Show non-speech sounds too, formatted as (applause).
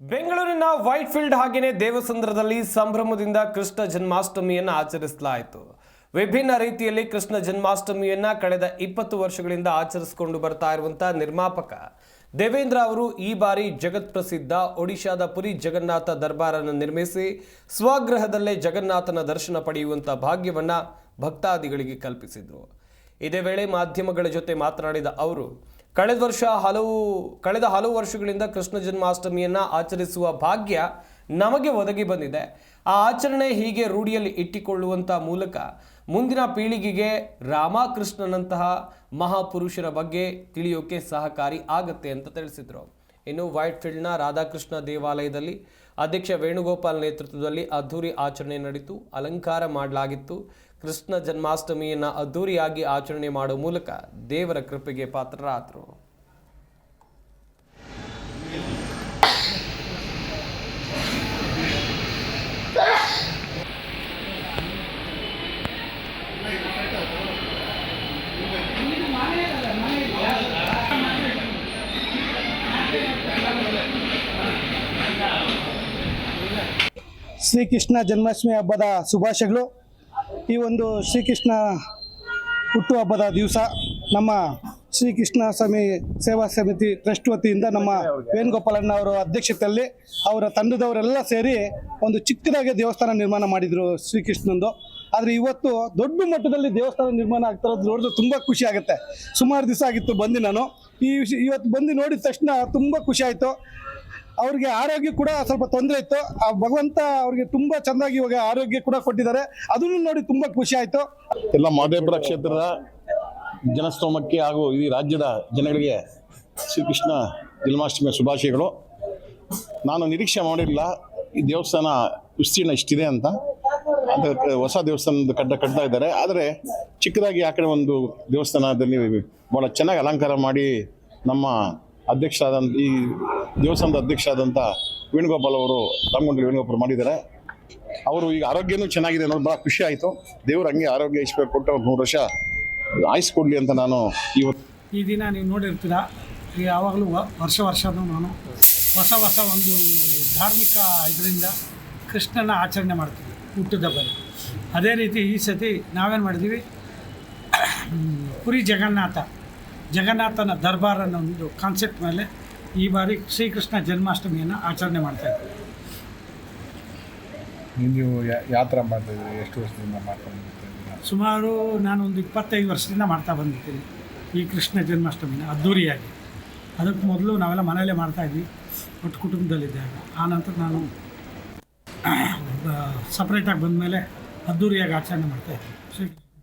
ಬೆಂಗಳೂರಿನ white field ಹಾಗೆಯೇ ದೇವಸಂದ್ರದಲ್ಲಿ ಸಂಭ್ರಮದಿಂದ ಕೃಷ್ಣ ಜನ್ಮಾಷ್ಟಮಿಯನ್ನು ಆಚರಿಸಲಾಯಿತು. ವಿಭಿನ್ನ ರೀತಿಯಲ್ಲಿ ಕೃಷ್ಣ ಜನ್ಮಾಷ್ಟಮಿಯನ್ನ ಕಳೆದ ಇಪ್ಪತ್ತು ವರ್ಷಗಳಿಂದ ಆಚರಿಸಿಕೊಂಡು ಬರ್ತಾ ಇರುವಂತಹ ನಿರ್ಮಾಪಕ ದೇವೇಂದ್ರ ಅವರು ಈ ಬಾರಿ ಜಗತ್ ಪ್ರಸಿದ್ಧ ಒಡಿಶಾದ ಪುರಿ ಜಗನ್ನಾಥ ದರ್ಬಾರನ್ನು ನಿರ್ಮಿಸಿ ಸ್ವಗೃಹದಲ್ಲೇ ಜಗನ್ನಾಥನ ದರ್ಶನ ಪಡೆಯುವಂಥ ಭಾಗ್ಯವನ್ನ ಭಕ್ತಾದಿಗಳಿಗೆ ಕಲ್ಪಿಸಿದರು. ಇದೇ ವೇಳೆ ಮಾಧ್ಯಮಗಳ ಜೊತೆ ಮಾತನಾಡಿದ ಅವರು ಕಳೆದ ವರ್ಷ ಹಲವು, ಕಳೆದ ಹಲವು ವರ್ಷಗಳಿಂದ ಕೃಷ್ಣ ಜನ್ಮಾಷ್ಟಮಿಯನ್ನ ಆಚರಿಸುವ ಭಾಗ್ಯ ನಮಗೆ ಒದಗಿ ಬಂದಿದೆ. ಆ ಆಚರಣೆ ಹೀಗೆ ರೂಢಿಯಲ್ಲಿ ಇಟ್ಟಿಕೊಳ್ಳುವಂತ ಮೂಲಕ ಮುಂದಿನ ಪೀಳಿಗೆಗೆ ರಾಮಕೃಷ್ಣನಂತಹ ಮಹಾಪುರುಷರ ಬಗ್ಗೆ ತಿಳಿಯೋಕೆ ಸಹಕಾರಿ ಆಗತ್ತೆ ಅಂತ ತಿಳಿಸಿದರು. ಇನ್ನು ವೈಟ್ ಫೀಲ್ಡ್ನ ರಾಧಾಕೃಷ್ಣ ದೇವಾಲಯದಲ್ಲಿ ಅಧ್ಯಕ್ಷ ವೇಣುಗೋಪಾಲ್ ನೇತೃತ್ವದಲ್ಲಿ ಅದ್ಧೂರಿ ಆಚರಣೆ ನಡೆಯಿತು ಅಲಂಕಾರ ಮಾಡಲಾಗಿತ್ತು. ಕೃಷ್ಣ ಜನ್ಮಾಷ್ಟಮಿಯನ್ನು ಅದ್ಧೂರಿಯಾಗಿ ಆಚರಣೆ ಮಾಡುವ ಮೂಲಕ ದೇವರ ಕೃಪೆಗೆ ಪಾತ್ರರಾದರು. ಶ್ರೀಕೃಷ್ಣ ಜನ್ಮಾಷ್ಟಮಿ ಹಬ್ಬದ ಶುಭಾಶಯಗಳು. ಈ ಒಂದು ಶ್ರೀಕೃಷ್ಣ ಹುಟ್ಟುಹಬ್ಬದ ದಿವಸ ನಮ್ಮ ಶ್ರೀಕೃಷ್ಣ ಸ್ವಾಮಿ ಸೇವಾ ಸಮಿತಿ ಟ್ರಸ್ಟ್ ವತಿಯಿಂದ ನಮ್ಮ ವೇಣುಗೋಪಾಲಣ್ಣ ಅವರ ಅಧ್ಯಕ್ಷತೆಯಲ್ಲಿ ಅವರ ತಂಡದವರೆಲ್ಲ ಸೇರಿ ಒಂದು ಚಿಕ್ಕದಾಗಿ ದೇವಸ್ಥಾನ ನಿರ್ಮಾಣ ಮಾಡಿದರು ಶ್ರೀಕೃಷ್ಣಂದು ಆದರೆ ಇವತ್ತು ದೊಡ್ಡ ಮಟ್ಟದಲ್ಲಿ ದೇವಸ್ಥಾನ ನಿರ್ಮಾಣ ಆಗ್ತಾ ಇರೋದು ನೋಡಿದ್ರೆ ತುಂಬ ಖುಷಿ ಆಗುತ್ತೆ. ಸುಮಾರು ದಿವಸ ಆಗಿತ್ತು ಬಂದು ನಾನು. ಈ ಇವತ್ತು ಬಂದು ನೋಡಿದ ತಕ್ಷಣ ತುಂಬ ಖುಷಿ ಆಯಿತು. ಅವ್ರಿಗೆ ಆರೋಗ್ಯ ಕೂಡ ಸ್ವಲ್ಪ ತೊಂದರೆ ಇತ್ತು. ಆ ಭಗವಂತ ಅವ್ರಿಗೆ ತುಂಬಾ ಚೆನ್ನಾಗಿ ಇವಾಗ ಆರೋಗ್ಯ ಕೂಡ ಕೊಟ್ಟಿದ್ದಾರೆ. ಅದನ್ನು ನೋಡಿ ತುಂಬಾ ಖುಷಿ ಆಯ್ತು. ಎಲ್ಲ ಮಹದೇವಪುರ ಕ್ಷೇತ್ರದ ಜನಸ್ತೋಮಕ್ಕೆ ಹಾಗೂ ಇಡೀ ರಾಜ್ಯದ ಜನಗಳಿಗೆ ಶ್ರೀಕೃಷ್ಣ ಜನ್ಮಾಷ್ಟಮಿಯ ಶುಭಾಶಯಗಳು. ನಾನು ನಿರೀಕ್ಷೆ ಮಾಡಿರಲಿಲ್ಲ, ಈ ದೇವಸ್ಥಾನ ವಿಸ್ತೀರ್ಣ ಇಷ್ಟಿದೆ ಅಂತ. ಅದಕ್ಕೆ ಹೊಸ ದೇವಸ್ಥಾನದ ಕಟ್ಟ ಕಟ್ತಾ ಇದ್ದಾರೆ. ಆದರೆ ಚಿಕ್ಕದಾಗಿ ಆ ಕಡೆ ಒಂದು ದೇವಸ್ಥಾನದಲ್ಲಿ ಭಾಳ ಚೆನ್ನಾಗಿ ಅಲಂಕಾರ ಮಾಡಿ ನಮ್ಮ ಅಧ್ಯಕ್ಷರಾದಂಥ ಈ ದೇವಸ್ಥಾನದ ಅಧ್ಯಕ್ಷರಾದಂಥ ವೇಣುಗೋಪಾಲ್ ಅವರು ರಾಮಗುಂಡ್ರಿ ವೇಣುಗೋಪಾಲ್ ಮಾಡಿದ್ದಾರೆ. ಅವರು ಈಗ ಆರೋಗ್ಯನೂ ಚೆನ್ನಾಗಿದೆ ಅನ್ನೋದು ಭಾಳ ಖುಷಿ ಆಯಿತು. ದೇವ್ರು ಹಂಗೆ ಆರೋಗ್ಯ ಇಷ್ಟ ಕೊಟ್ಟು ಅವ್ರು ನೂರು ವರ್ಷ ಆಯಿಸ್ಕೊಡ್ಲಿ ಅಂತ ನಾನು ಇವತ್ತು ಈ ದಿನ ನೀವು ನೋಡಿರ್ತೀರ ಯಾವಾಗಲೂ ವರ್ಷ ವರ್ಷನೂ ನಾನು ಹೊಸ ಹೊಸ ಒಂದು ಧಾರ್ಮಿಕ ಇದರಿಂದ ಕೃಷ್ಣನ ಆಚರಣೆ ಮಾಡ್ತೀವಿ, ಹುಟ್ಟಿದ ಹಬ್ಬದ ಅದೇ ರೀತಿ ಈ ಸತಿ ನಾವೇನು ಮಾಡಿದ್ದೀವಿ ಪುರಿ ಜಗನ್ನಾಥ. ಜಗನ್ನಾಥನ ದರ್ಬಾರ್ ಅನ್ನೋ ಒಂದು ಕಾನ್ಸೆಪ್ಟ್ ಮೇಲೆ ಈ ಬಾರಿ ಶ್ರೀಕೃಷ್ಣ ಜನ್ಮಾಷ್ಟಮಿಯನ್ನು ಆಚರಣೆ ಮಾಡ್ತಾ ಇದ್ದೀವಿ ನೀವು ಯಾ- ಯಾವ ಮಾಡ್ತಾ ಇದ್ದೀರಿ? ಎಷ್ಟು ವರ್ಷದಿಂದ ಮಾಡ್ಕೊಂಡು ಸುಮಾರು ನಾನೊಂದು ಇಪ್ಪತ್ತೈದು ವರ್ಷದಿಂದ ಮಾಡ್ತಾ ಬಂದಿದ್ದೀನಿ ಈ ಕೃಷ್ಣ ಜನ್ಮಾಷ್ಟಮಿನ ಅದ್ಧೂರಿಯಾಗಿ ಅದಕ್ಕೆ ಮೊದಲು ನಾವೆಲ್ಲ ಮನೆಯಲ್ಲೇ ಮಾಡ್ತಾಯಿದ್ವಿ ಒಟ್ಟು ಕುಟುಂಬದಲ್ಲಿದ್ದಾಗ. ಆ ನಂತರ ನಾನು (coughs) ಸಪ್ರೇಟಾಗಿ ಬಂದಮೇಲೆ ಅದ್ಧೂರಿಯಾಗಿ ಆಚರಣೆ ಮಾಡ್ತಾಯಿದ್ವಿ ಶ್ರೀ